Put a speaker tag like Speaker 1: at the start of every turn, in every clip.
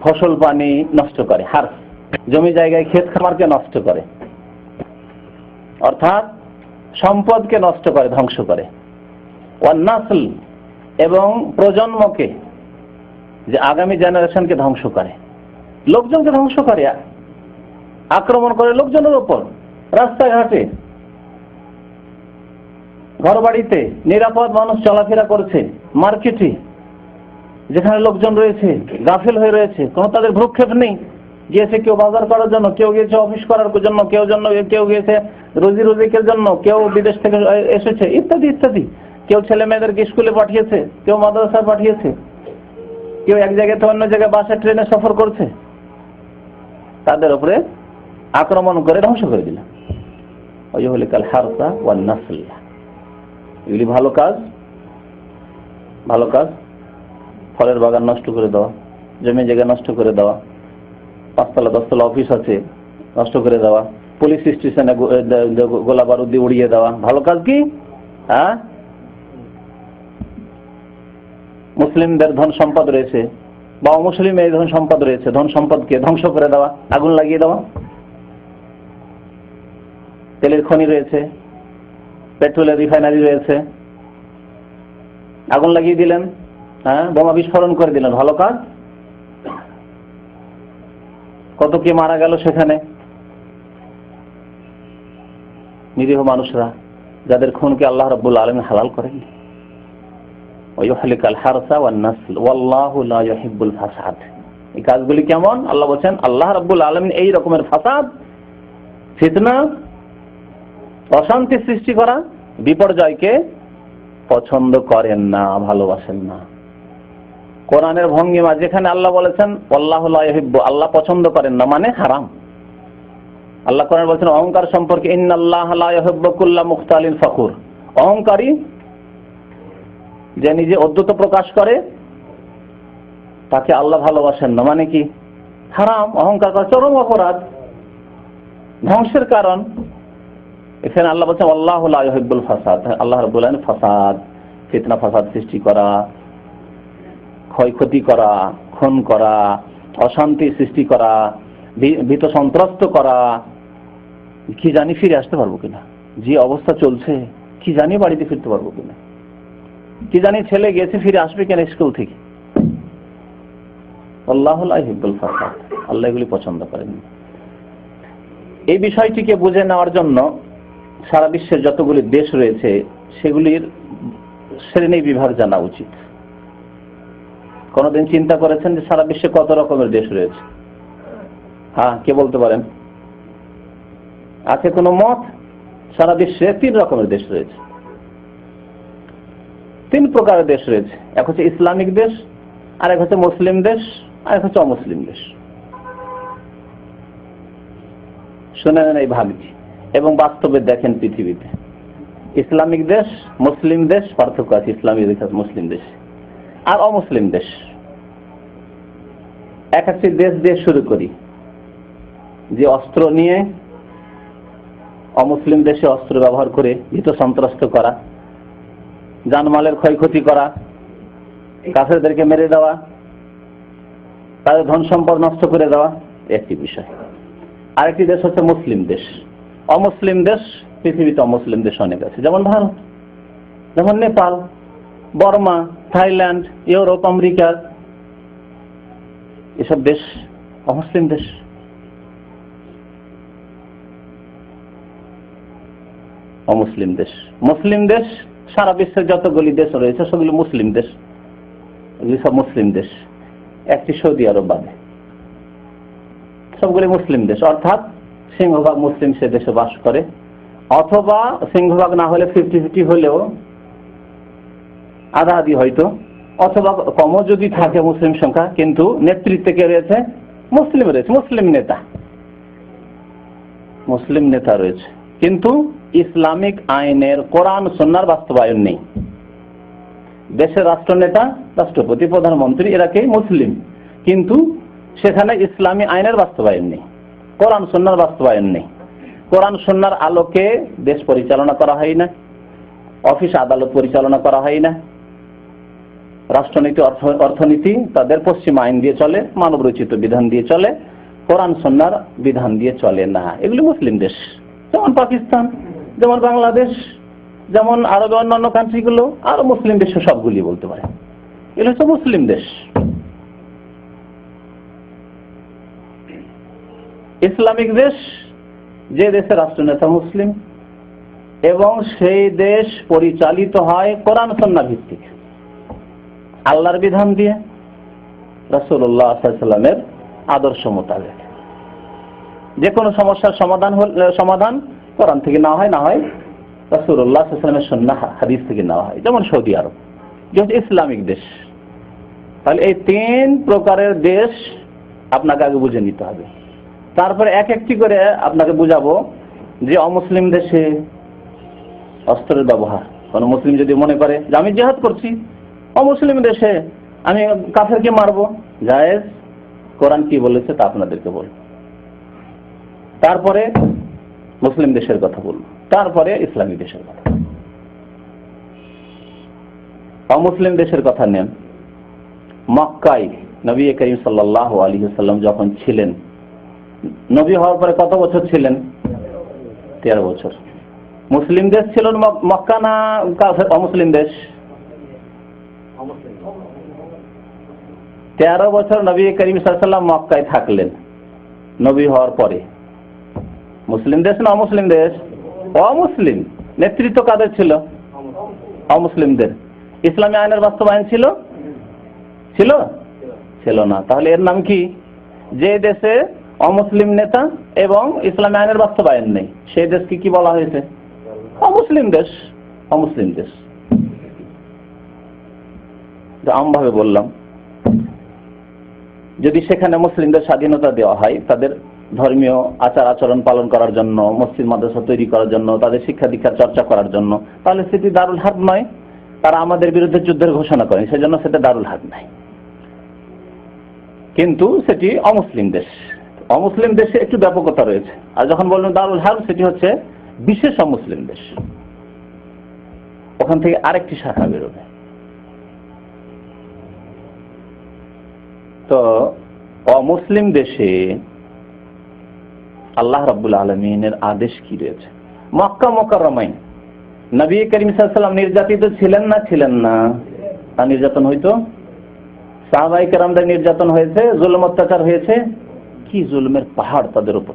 Speaker 1: ফসল, পানি নষ্ট করে হার জমি জায়গায় ক্ষেত খামারকে নষ্ট করে। অর্থাৎ সম্পদকে নষ্ট করে, ধ্বংস করে। ওয়ান্নাসল এবং প্রজন্মকে যে আগামী জেনারেশনকে ধ্বংস করে। লোকজনকে ধ্বংস করে, আক্রমণ করে লোকজনের ওপর। রাস্তাঘাটে ঘর বাড়িতে নিরাপদ মানুষ চলাফেরা করছে, মার্কেটে যেখানে লোকজন রয়েছে, গাফিল হয়ে রয়েছে, কোনো তাদের ভ্রুক্ষেপ নেই। গিয়েছে কেউ বাজার করার জন্য, কেউ গিয়েছে অফিস করার জন্য, কেউ জন্য কেউ গিয়েছে রোজি রোজিকের জন্য, কেউ বিদেশ থেকে এসেছে, ইত্যাদি ইত্যাদি। কেউ ছেলে মেয়েদেরকে স্কুলে পাঠিয়েছে, কেউ মাদ্রাসায় পাঠিয়েছে, কেউ এক জায়গা থেকে অন্য জায়গায় বাসে, ট্রেনে সফর করছে। তাদের উপরে আক্রমণ করে ধ্বংস করে দিলাম ওই কাল হারসা ওয়ান নাসল্লা এগুলি ভালো কাজ ভালো কাজ। ফলের বাগান নষ্ট করে দেওয়া, জমি জায়গা নষ্ট করে দেওয়া, পাঁচতলা, দশতলা অফিস আছে, নষ্ট করে দেওয়া পুলিশ স্টেশনে গোলা বারুদ দিয়ে উড়িয়ে দেওয়া। ভালো কাজ কি? হ্যাঁ? মুসলিমদের ধন সম্পদ রয়েছে। বা অমুসলিম এই ধন সম্পদ রয়েছে। ধন সম্পদকে ধ্বংস করে দেওয়া। আগুন লাগিয়ে দেওয়া। তেলের খনি রয়েছে। পেট্রোলের রিফাইনারি রয়েছে। আগুন লাগিয়ে দিলেন। হ্যাঁ বোমা বিস্ফোরণ করে দিলেন, ভালো কাজ? কত কে মারা গেল সেখানে? নিরীহ মানুষরা, যাদের খুনকে আল্লাহ রব্বুল আলম হালাল করেন কেমন? আল্লাহ বলছেন, আল্লাহ এই রকমের সৃষ্টি করা, বিপর্যয়কে পছন্দ করেন না, ভালোবাসেন না। কোরআনের ভঙ্গিমা যেখানে আল্লাহ বলেছেন, আল্লাহ আল্লাহ পছন্দ করেন না মানে হারাম। আল্লাহ কোরআন বলছেন, অহংকার সম্পর্কে ইন্নাল্লাহুল্লাহ মুখতালিন ফকুর। অহংকারী যে নিজে অদ্যত প্রকাশ করে, তাকে আল্লাহ ভালোবাসেন না মানে কি? হারাম, অহংকার করা চরম অপরাধ, ধ্বংসের কারণ। এখানে আল্লাহ বলছেন, আল্লাহ ফাসাদ। আল্লাহ রবুল ফাসাদ, ফিতনা, ফাসাদ সৃষ্টি করা ক্ষয়ক্ষতি করা, খুন করা, অশান্তি সৃষ্টি করা ভীত সন্ত্রস্ত করা, কি জানি ফিরে আসতে পারব কিনা? যে অবস্থা চলছে, কি জানি বাড়িতে ফিরতে পারব কিনা? কি জানি ছেলে গেছে, ফিরে আসবে কেন স্কুল থেকে? আল্লাহ এগুলি পছন্দ করেন। এই বিষয়টিকে বুঝে নেওয়ার জন্য সারা বিশ্বের যতগুলি দেশ রয়েছে, সেগুলির শ্রেণি বিভাগ জানা উচিত। কোনদিন চিন্তা করেছেন যে সারা বিশ্বে কত রকমের দেশ রয়েছে? হ্যাঁ কে বলতে পারেন? আছে কোনো মত? সারা বিশ্বে তিন রকমের দেশ রয়েছে। তিন প্রকারের দেশ রয়েছে। এক হচ্ছে ইসলামিক দেশ আর এক হচ্ছে মুসলিম দেশ আর এক হচ্ছে অমুসলিম দেশ। শুনে নেন এই ভাগটি এবং বাস্তবে দেখেন পৃথিবীতে। ইসলামিক দেশ, মুসলিম দেশ, পার্থক্য আছে ইসলামিক দেশ মুসলিম দেশ। আর অমুসলিম দেশ। এক একটি দেশ দিয়ে শুরু করি। যে অস্ত্র নিয়ে অমুসলিম দেশে অস্ত্র ব্যবহার করে ভীত সন্ত্রস্ত করা জানমালের ক্ষয়ক্ষতি করা, কাফেরদেরকে মেরে দেওয়া, তাদের ধন সম্পদ নষ্ট করে দেওয়া, একটি বিষয়। আরেকটি দেশ হচ্ছে মুসলিম দেশ। অমুসলিম দেশ, পৃথিবীতে অমুসলিম দেশ অনেক আছে। যেমন ভারত, যেমন Nepal, Burma, Thailand, Europe, America এসব দেশ, অমুসলিম দেশ। অমুসলিম দেশ। মুসলিম দেশ, সারা বিশ্বের যতগুলি দেশ রয়েছে সেগুলি মুসলিম দেশ। সব মুসলিম দেশ। একটি সৌদি আরব বাদে। সবগুলি মুসলিম দেশ। অর্থাৎ সিংহভাগ মুসলিম সে দেশে বাস করে। অথবা সিংহভাগ না হলে ফিফটি ফিফটি হলেও আধা আধি হয়তো অথবা কমও যদি থাকে মুসলিম সংখ্যা, কিন্তু নেতৃত্বে কে রয়েছে? মুসলিম রয়েছে, মুসলিম নেতা। মুসলিম নেতা রয়েছে। কিন্তু ইসলামিক আইনের কোরআন সন্ন্যার বাস্তবায়ন নেই। দেশের রাষ্ট্রনেতা, রাষ্ট্রপতি, প্রধানমন্ত্রী এরাকে মুসলিম। কিন্তু সেখানে ইসলামী আইনের বাস্তবায়ন নেই। কোরআন সন্ন্যার বাস্তবায়ন নেই। কোরআন সন্ন্যার আলোকে দেশ পরিচালনা করা হয় না। অফিস আদালত পরিচালনা করা হয় না। রাষ্ট্রনীতি অর্থনীতি তাদের পশ্চিম আইন দিয়ে চলে মানব রচিত বিধান দিয়ে চলে, কোরআন সন্ন্যার বিধান দিয়ে চলে না। এগুলি মুসলিম দেশ। যেমন পাকিস্তান, যেমন বাংলাদেশ, যেমন আরও অন্যান্য কান্ট্রিগুলো আরও মুসলিম দেশ সবগুলি বলতে পারে। এগুলো হচ্ছে মুসলিম দেশ। ইসলামিক দেশ, যে দেশের রাষ্ট্রনেতা মুসলিম, এবং সেই দেশ পরিচালিত হয় কোরআন, সন্না ভিত্তিক। আল্লাহর বিধান দিয়ে রাসূলুল্লাহ সাল্লামের আদর্শ মোতাবেক। যে কোনো সমস্যার সমাধান সমাধান কোরআন থেকে না হয় না হয় রাসূলুল্লাহ সাল্লামের সন্না হাদিস থেকে নেওয়া হয়। যেমন সৌদি আরব যেহেতু ইসলামিক দেশ। তাহলে এই তিন প্রকারের দেশ আপনাকে আগে বুঝে নিতে হবে। তারপরে এক একটি করে আপনাকে বুঝাবো যে অমুসলিম দেশে অস্ত্রের ব্যবহার। কোন মুসলিম যদি মনে করে যে আমি জেহাদ করছি অমুসলিম দেশে আমি কাফেরকে মারবো। জায়েজ? কোরআন কি বলেছে তা আপনাদেরকে বলব তারপরে মুসলিম দেশের কথা বলব তারপরে ইসলামী দেশের কথা। অমুসলিম দেশের কথা নেন। মক্কাই নবী করিম সাল্লাহ আলী সাল্লাম যখন ছিলেন, নবী হওয়ার পরে কত বছর ছিলেন? তেরো বছর। মুসলিম দেশ ছিল মক- মক্কা না অমুসলিম দেশ? তেরো বছর নবী করিম সাল্লাম মক্কায় থাকলেন। নবী হওয়ার পরে। মুসলিম দেশ না অমুসলিম দেশ? অমুসলিম। নেতৃত্ব কাদের ছিল? অমুসলিমদের। ইসলামী আইনের বাস্তবায়ন ছিল? ছিল? ছিল না। তাহলে এর নাম কি? যে দেশে অমুসলিম নেতা এবং ইসলামী আইনের বাস্তবায়ন নেই সেই দেশকে কি বলা হয়েছে? অমুসলিম দেশ। অমুসলিম দেশ। আমভাবে বললাম। যদি সেখানে মুসলিমদের স্বাধীনতা দেওয়া হয়, তাদের ধর্মীয় আচার আচরণ পালন করার জন্য, মসজিদ, মাদ্রাসা তৈরি করার জন্য, তাদের শিক্ষা দীক্ষার চর্চা করার জন্য, তাহলে সেটি দারুল হাত নয়। তারা আমাদের বিরুদ্ধে যুদ্ধের ঘোষণা করেন, সেজন্য সেটা দারুল হাত নাই। কিন্তু সেটি অমুসলিম দেশ। অমুসলিম দেশে একটু ব্যাপকতা রয়েছে। আর যখন বললেন দারুল হার্ব সেটি হচ্ছে বিশেষ অমুসলিম দেশ। ওখান থেকে আরেকটি শাখা বেরোবে। তো অমুসলিম দেশে আল্লাহ রাব্বুল আলমিনের আদেশ কি রয়েছে? মক্কা মোকাররমাই নবী করিম সাল্লাম নির্যাতিত ছিলেন না ছিলেন না? তা নির্যাতন হইতো? সাহাবাই কেরামদের নির্যাতন হয়েছে? জুলুম অত্যাচার হয়েছে? কি জুলুমের পাহাড় তাদের উপর?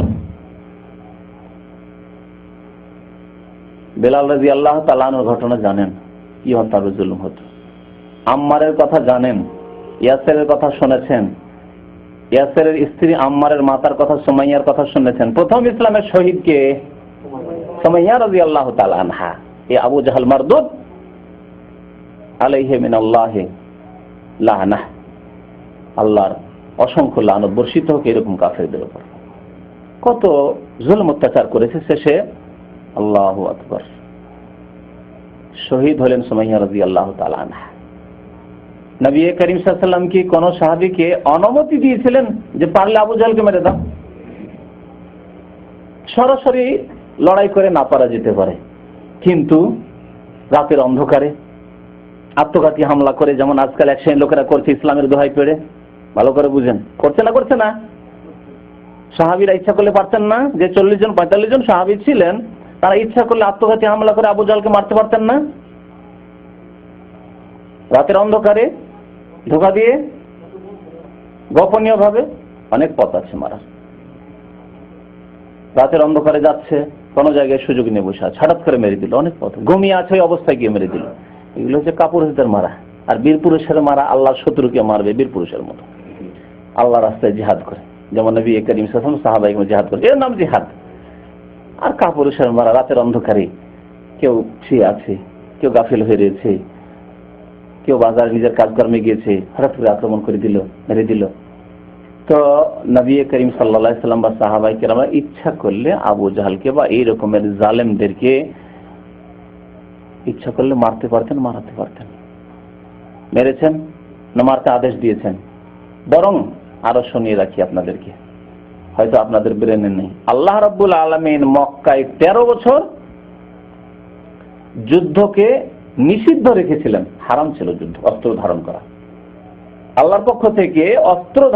Speaker 1: বেলাল রাজি আল্লাহ তালানোর ঘটনা জানেন। কি হত্যার জুলুম হতো? আম্মারের কথা জানেন। ইয়াসেরের কথা শুনেছেন। ইয়াসেরের স্ত্রী আম্মারের মাতার কথা সোমাইয়ার কথা শুনেছেন। প্রথম ইসলামের শহীদকে সোমাইয়া রাজি আল্লাহ তালানহা এ আবু জাহাল মারদুদ, আলাইহে মিন আল্লাহ লাহানাহ, আল্লাহর অসংখ্য লানত বর্ষিত হোক, এরকম কাফেরদের উপর। কত জুলম অত্যাচার করেছে শেষে আল্লাহ আকবর। শহীদ হলেন সুমাইয়া রাজি আল্লাহ তালানা নবী করিম সাল্লাম কি কোন সাহাবিকে অনুমতি দিয়েছিলেন যে পারলে আবু জালকে মেরে দাও? সরাসরি লড়াই করে না পারা যেতে পারে। কিন্তু রাতের অন্ধকারে আত্মঘাতী হামলা করে যেমন আজকাল এক শ্রেণির লোকেরা করছে ইসলামের দোহাই পেড়ে, ভালো করে বুঝেন। করছে না করছে না? সাহাবিরা ইচ্ছা করলে পারতেন না যে চল্লিশ জন, পঁয়তাল্লিশ জন সাহাবি ছিলেন, তারা ইচ্ছা করলে আত্মঘাতী হামলা করে আবু জালকে মারতে পারতেন না। রাতের অন্ধকারে ধোকা দিয়ে গোপনীয় ভাবে অনেক পথ আছে মারার রাতের অন্ধকারে যাচ্ছে, কোন জায়গায় সুযোগ নিয়ে বসে আছে। হঠাৎ করে মেরে দিল, অনেক পথ। ঘুমিয়ে আছে ওই অবস্থায় গিয়ে মেরে দিল। এগুলো হচ্ছে কাপুরুষদের মারা। আর বীর পুরুষের মারা, আল্লাহর শত্রুকে মারবে বীর পুরুষের মতো। আল্লাহ রাস্তায় জিহাদ করে। যেমন নবী করিম সাল্লাম সাহাবাই জিহাদ করে। এর নাম জিহাদ। আর কাপুরুষের মারা, রাতের অন্ধকারে কেউ শুয়ে আছে, কেউ গাফিল হয়ে রয়েছে কেউ বাজারে নিজের কাজকর্মে গিয়েছে, হঠাৎ করে আক্রমণ করে দিল, মেরে দিল। তো নবী করিম সাল্লা সাল্লাম বা সাহাবাই কেরামা ইচ্ছা করলে আবু জাহালকে বা এই রকমের জালেমদেরকে ইচ্ছা করলে মারতে পারতেন, মারাতে পারতেন। মেরেছেন না মারতে আদেশ দিয়েছেন। বরং আরও শুনিয়ে রাখি আপনাদেরকে। হয়তো আপনাদের ব্রেনে নেই। আল্লাহ রাব্বুল আলমিন মক্কায় তেরো বছর যুদ্ধকে নিষিদ্ধ রেখেছিলেন। হারাম ছিল যুদ্ধ অস্ত্র ধারণ করা। আল্লাহর পক্ষ থেকে অস্ত্র